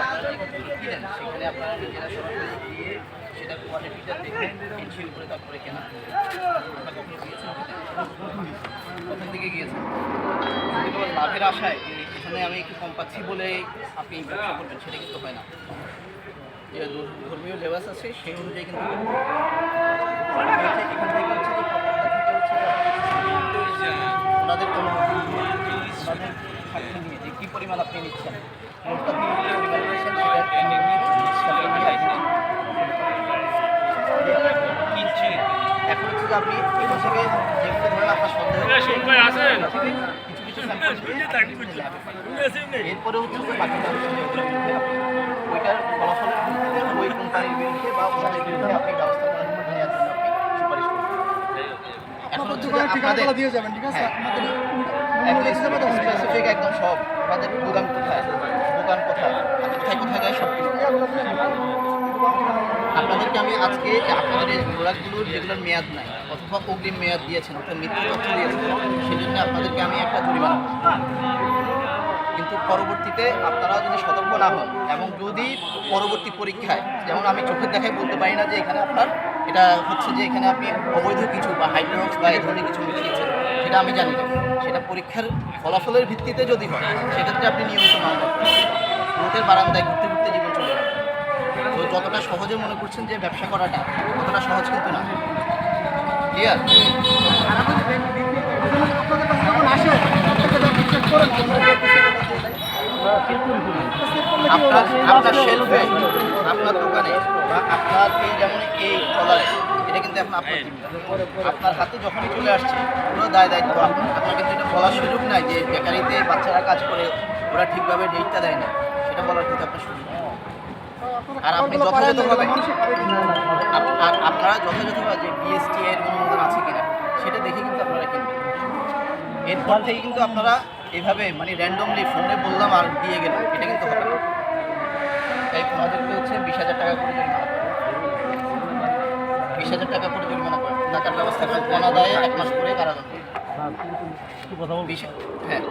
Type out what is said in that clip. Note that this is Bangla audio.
আপনারা কিনেন সেখানে আপনারা নিজেরা সরাসরি করে তারপরে কেনা। আপনারা কখনো গিয়েছেন? প্রথম লাভের আশায় এখানে আমি একটু কম পাচ্ছি বলে আপনি ব্যবসা করবেন, সেটা কিন্তু হয় না। যে ধর্মীয় লেবাস আছে, সেই অনুযায়ী কিন্তু ওনাদের কোনো যে কী পরিমাণ আপনি নিচ্ছেন? এখন আপনি এখান থেকে যেগুলো ধরেন আপনার সন্দেহ এরপরে হচ্ছে ওইটার ফলাফলের ভিত্তিতে ওই কোম্পানির বিরুদ্ধে বা ওনাদের বিরুদ্ধে আপনি ব্যবস্থা করার জন্য সুপারিশ করবেন এখন একদম স্পেসিফিক একদম সব। আমাদের দোকান কোথায় দোকান কোথায় কোথায় কোথায় যায় সব আপনাদেরকে আমি আজকে আপনাদের এই প্রোডাক্টগুলোর যেগুলোর মেয়াদ নাই, অথবা অগ্রিম মেয়াদ দিয়েছেন অথবা মিথ্যা তথ্য দিয়েছেন সেই জন্য আপনাদেরকে আমি একটা জরিমানা। কিন্তু পরবর্তীতে আপনারা যদি সতর্ক না হন, এবং যদি পরবর্তী পরীক্ষায়, যেমন আমি চোখের দেখায় বলতে পারি না যে এখানে আপনার এটা হচ্ছে যে এখানে আপনি অবৈধ কিছু বা হাইড্রোক্স বা এই ধরনের কিছু মিশিয়েছেন সেটা আমি জানি না সেটা পরীক্ষার ফলাফলের ভিত্তিতে যদি হয়, সেক্ষেত্রে আপনি নিয়মিত মামলা রোডের বারান্দায় ঘুরতে ঘুরতে জীবন চলে যাবে। তো যতটা সহজে মনে করছেন যে ব্যবসা করাটা, ততটা সহজ কিন্তু না। ক্লিয়ার আপনার আপনার আপনার দোকানে বা আপনার এই যেমন এই ট্রলারে এটা কিন্তু এখন আপনার। আপনার হাতে যখনই চলে আসছে, পুরো দায় দায়িত্ব আপনার। কিন্তু এটা বলার সুযোগ নাই যে বেকারিতে বাচ্চারা কাজ করে, ওরা ঠিকভাবে ডেটটা দেয় না। সেটা বলার কিন্তু আপনার সুযোগ আর আপনি যথাযথভাবে আর আপনারা যথাযথভাবে যে বিএসটি এর অনুমোদন আছে কিনা সেটা দেখে কিন্তু আপনারা কিনবেন। এরপর থেকে কিন্তু আপনারা এভাবে মানে র্যান্ডমলি ফোনে বললাম আর দিয়ে গেলাম এটা কিন্তু হবে না। তাই আমাদেরকে হচ্ছে বিশ হাজার টাকা করে জরিমানা। করে বিশ হাজার টাকা করে জরিমানা করে। টাকার ব্যবস্থা করে অনাদায়ে এক মাস করে কারাদণ্ড। হ্যাঁ